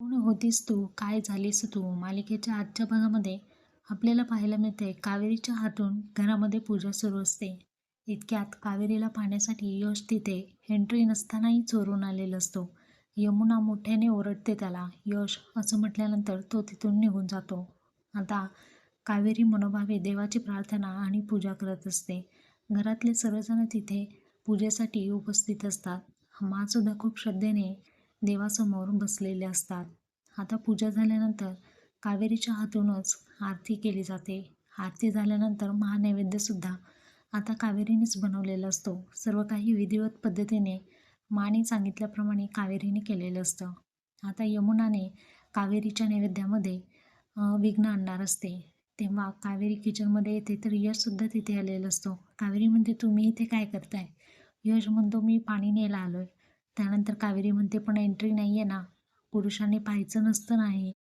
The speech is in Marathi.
कोण होतीस तू? काय झालीस तू? मालिकेच्या आजच्या भागामध्ये आपल्याला पाहायला मिळते कावेरीच्या हातून घरामध्ये पूजा सुरू असते. इतक्यात कावेरीला पाहण्यासाठी यश तिथे एंट्री नसतानाही चोरून आलेला असतो. यमुना मोठ्याने ओरडते त्याला यश असं म्हटल्यानंतर तो तिथून निघून जातो. आता कावेरी मनोभावे देवाची प्रार्थना आणि पूजा करत असते. घरातले सर्वजण तिथे पूजेसाठी उपस्थित असतात. मासुद्धा खूप श्रद्धेने देवासमोर बसलेले असतात. आता पूजा झाल्यानंतर कावेरीच्या हातूनच आरती केली जाते. आरती झाल्यानंतर महानैवेद्यसुद्धा आता कावेरीनेच बनवलेला असतो. सर्व काही विधिवत पद्धतीने माने सांगितल्याप्रमाणे कावेरीने केलेलं असतं. आता यमुनाने कावेरीच्या नैवेद्यामध्ये विघ्न आणणार असते. तेव्हा कावेरी किचनमध्ये येते तर यशसुद्धा तिथे आलेला असतो. कावेरी म्हणते तुम्ही इथे काय करताय? यश म्हणतो मी पाणी न्यायला आलो आहे त्यानंतर कावेरी म्हणते पण एंट्री नाही आहे ना. पुरुषांनी पाहायचं नसतं नाही